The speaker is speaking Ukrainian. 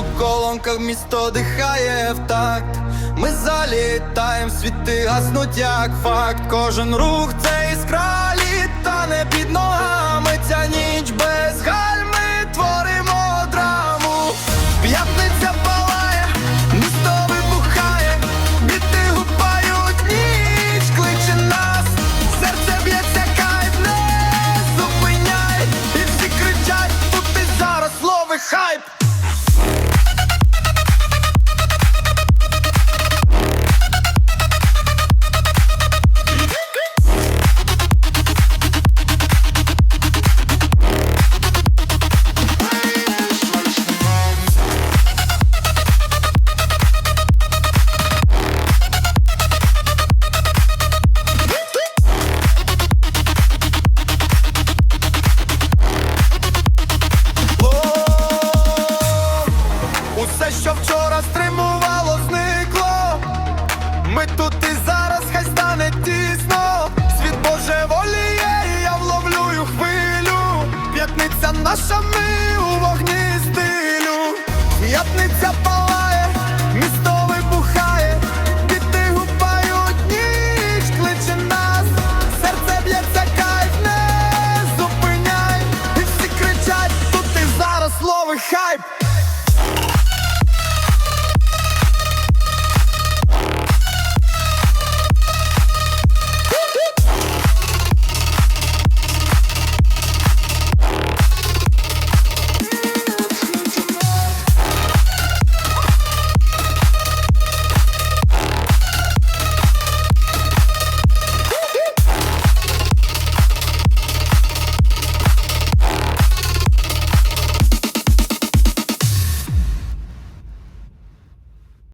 у колонках місто дихає в такт. Ми залітаєм, світи гаснуть як факт. Кожен рух це іскра літане під ногами. Ця ніч без галь ми творимо драму. П'ятниця палає, місто вибухає, біти гупають, ніч кличе нас, серце б'ється кайф, не зупиняй, і всі кричать, тут і зараз лови хайп. Вчора стримувало, зникло. Ми тут і зараз хай стане тісно. Світ Боже воліє, і я вловлюю хвилю. П'ятниця наша, ми у вогні стилю. П'ятниця палає, місто вибухає, діти гупають, ніч кличе нас, серце б'ється кайф, зупиняй, і всі кричать, тут і зараз лови хайп.